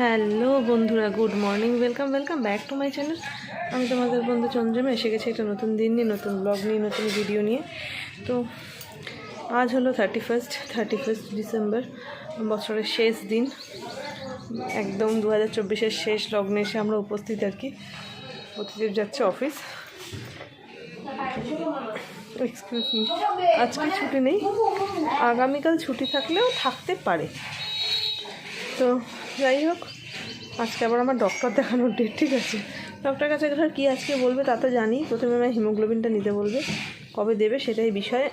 Hello বন্ধুরা, good morning, welcome welcome back to my channel. আমি তোমাদের বন্ধু চন্দ্রমে, এসে গেছি একটা নতুন দিন নিয়ে, নতুন ব্লগ নিয়ে, নতুন ভিডিও নিয়ে। তো আজ হলো thirty first thirty first December বছরের শেষ দিন। একদম দু হাজার চব্বিশের শেষ লগ্নে এসে আমরা উপস্থিত আর কি। প্রতিদেব যাচ্ছে অফিস এক্সকিউজ মি আজকে ছুটি নেই। আগামীকাল ছুটি থাকলেও থাকতে পারে। তো যাই হোক, আজকে আবার আমার ডক্টর দেখানোর ডেট ঠিক আছে? ডক্টরের কাছে গেলে কী আজকে বলবে তা তো জানি। প্রথমে আমার হিমোগ্লোবিনটা নিতে বলবে, কবে দেবে সেটাই বিষয়।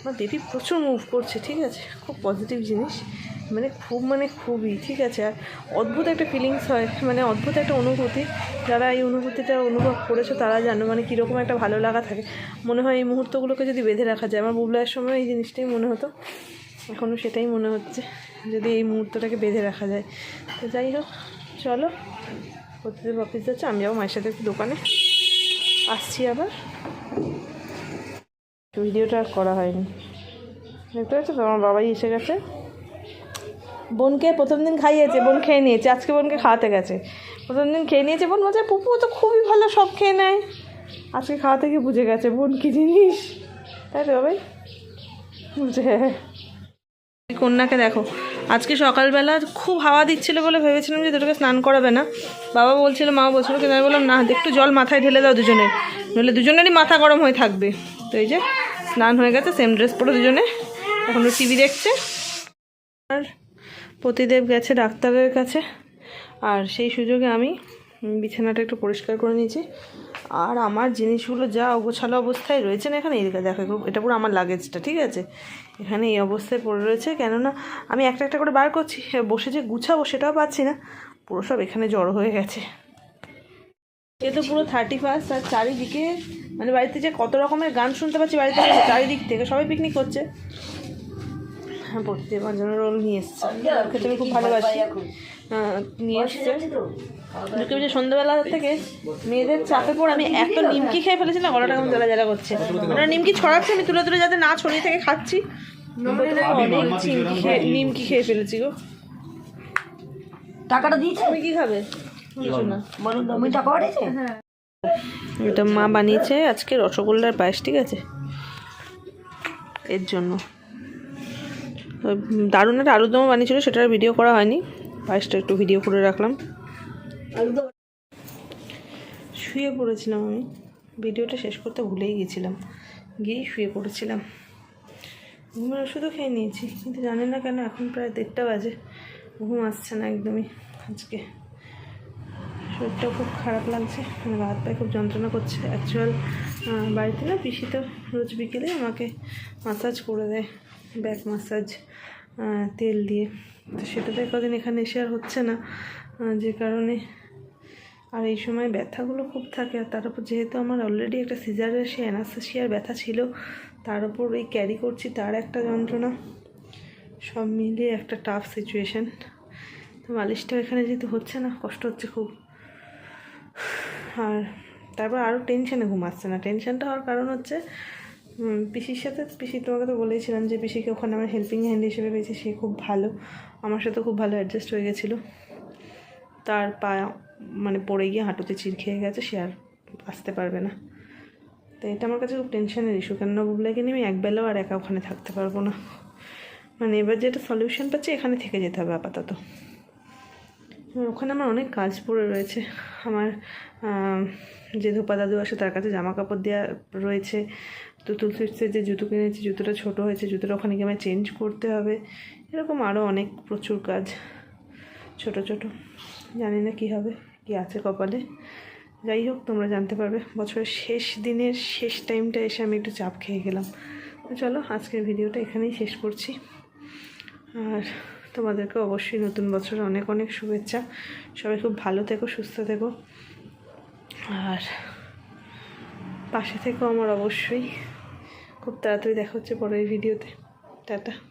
আমার বেবি প্রচুর মুভ করছে, ঠিক আছে? খুব পজিটিভ জিনিস। মানে খুব মানে খুবই, ঠিক আছে? আর অদ্ভুত একটা ফিলিংস হয় মানে অদ্ভুত একটা অনুভূতি। যারা এই অনুভূতিটা অনুভব করেছ, তারা জানো মানে কীরকম একটা ভালো লাগা থাকে। মনে হয় এই মুহূর্তগুলোকে যদি বেঁধে রাখা যায়, আমার বুবলার সময় এই জিনিসটাই মনে হতো। এখনও সেটাই মনে হচ্ছে, যদি এই মুহূর্তটাকে বেঁধে রাখা যায়। তো যাই হোক, চলো। প্রতিদিন অফিস যাচ্ছে, আমি যাব মায়ের সাথে একটু দোকানে। আসছি আবার। ভিডিওটা আর করা হয়নি। দেখতে পাচ্ছ তো, আমার বাবাই এসে গেছে। বোনকে প্রথম দিন খাইয়েছে, বোন খেয়ে নিয়েছে, আজকে বোনকে খাওয়াতে গেছে। প্রথম দিন খেয়ে নিয়েছে, বোন বলছে, পুপু তো খুবই ভালো সব খেয়ে নেয়। আজকে খাওয়াতে গিয়ে বুঝে গেছে, বোন, কী জিনিস? তাই তো বাবাই? বুঝে হ্যাঁ। কন্যাকে দেখো। আজকে সকালবেলা খুব হাওয়া দিচ্ছিল বলে ভেবেছিলাম যে দুটোকে স্নান করাবে না। বাবা বলছিল, মা বলছিল কিন্তু আমি বললাম, না, একটু জল মাথায় ঢেলে দাও দুজনের নইলে দুজনেরই মাথা গরম হয়ে থাকবে। তো এই যে, স্নান হয়ে গেছে সেম ড্রেস পরে দুজনে। এখন টিভি দেখছে। আর প্রতিদেব গেছে ডাক্তারের কাছে। আর সেই সুযোগে আমি বিছানাটা একটু পরিষ্কার করে নিয়েছি। আর আমার জিনিসগুলো যা অগোছালো অবস্থায় রয়েছে না, এখানে এদিকে দেখো এটা পুরো আমার লাগেজটা ঠিক আছে? এখানে এই অবস্থায় পড়ে রয়েছে, কেননা আমি একটা একটা করে বার করছি এবার বসে যে গুছাবো সেটাও পাচ্ছি না। পুরো সব এখানে জড়ো হয়ে গেছে। এ তো পুরো থার্টি ফার্স্ট আর চারিদিকে মানে বাড়িতে যে কত রকমের গান শুনতে পাচ্ছি, বাড়িতে চারিদিক থেকে সবাই পিকনিক করছে। হ্যাঁ পড়তে আমার জন্য রোল নিয়ে এসছে। খেতে আমি খুব ভালোবাসি। হ্যাঁ, নিয়ে এসছে। ঢুকে যে সন্ধ্যাবেলা থেকে মেয়েদের চাপে পড়ে আমি এত নিমকি খেয়ে ফেলেছি না গলাটা কেমন জ্বালা জ্বালা করছে। ওরা নিমকি ছড়াচ্ছে আমি তুলে তুলে যাতে না ছড়িয়ে থেকে খাচ্ছি। অনেক খেয়ে নিমকি খেয়ে ফেলেছি গো। টাকাটা দিয়েছে? তুমি কি খাবে? না। আমি টাকা পাঠিয়েছে? এটা মা বানিয়েছে আজকে রসগোল্লার পায়েস ঠিক আছে? এর জন্য। দারুণ একটা আলুরদমও বানিয়েছিল সেটার ভিডিও করা হয়নি। পায়েসটা একটু ভিডিও করে রাখলাম। শুয়ে পড়েছিলাম আমি। ভিডিওটা শেষ করতে ভুলেই গেছিলাম। গিয়েই শুয়ে পড়েছিলাম। ঘুমের ওষুধও খেয়ে নিয়েছি কিন্তু জানি না কেন এখন প্রায় দেড়টা বাজে। ঘুম আসছে না একদমই আজকে। শরীরটা খুব খারাপ লাগছে মানে হাত পায়ে খুব যন্ত্রণা করছে। অ্যাকচুয়াল বাড়িতে না পিসি তো রোজ বিকেলে আমাকে মাসাজ করে দেয়। ব্যাক মাসাজ তেল দিয়ে। তো সেটা তো কদিন এখানে এসে আর হচ্ছে না যে কারণে। আর এই সময় ব্যথাগুলো খুব থাকে, আর তার উপর যেহেতু আমার অলরেডি একটা সিজারের সে অ্যানাস্থেশিয়ার ব্যথা ছিল, তার উপর ওই ক্যারি করছি, তার একটা যন্ত্রণা। সব মিলিয়ে একটা টাফ সিচুয়েশান তো মালিশটা এখানে যেহেতু হচ্ছে না, কষ্ট হচ্ছে খুব। আর তারপর আরও টেনশানে ঘুম আসছে না। টেনশানটা হওয়ার কারণ হচ্ছে পিসির সাথে, পিসি তোমাকে তো বলেছিলাম যে পিসিকে ওখানে আমার হেল্পিং হ্যান্ড হিসেবে পেয়েছি, সে খুব ভালো। আমার সাথে খুব ভালো অ্যাডজাস্ট হয়ে গেছিল। তার পা মানে পড়ে গিয়ে হাঁটুতে চির খেয়ে গেছে, সে আর আসতে পারবে না। তো এটা আমার কাছে খুব টেনশনের ইস্যু কেননা বুবলাকে নিয়ে আমি একবেলাও আর একা ওখানে থাকতে পারব না। মানে এবার যেটা সলিউশন পাচ্ছি, এখানে থেকে যেতে হবে আপাতত। আর ওখানে আমার অনেক কাজ পড়ে রয়েছে। আমার যে ধোপা দাদু আসে তার কাছে জামা কাপড় দেওয়া রয়েছে তুতুল সুইটসের যে জুতো কিনেছি, জুতোটা ছোট হয়েছে, জুতোটা ওখানে গিয়ে আমায় চেঞ্জ করতে হবে। এরকম আরও অনেক প্রচুর কাজ, ছোট ছোট। জানি না কী হবে, কি আছে কপালে। যাই হোক, তোমরা জানতে পারবে, বছরের শেষ দিনের শেষ টাইমটা এসে আমি একটু চাপ খেয়ে গেলাম। তো চলো, আজকের ভিডিওটা এখানেই শেষ করছি। আর তোমাদেরকে অবশ্যই নতুন বছরের অনেক অনেক শুভেচ্ছা। সবাই খুব ভালো থেকো, সুস্থ থেকো। আর পাশে থেকো আমার অবশ্যই। খুব তাড়াতাড়ি দেখা হচ্ছে পরের ভিডিওতে। টাটা।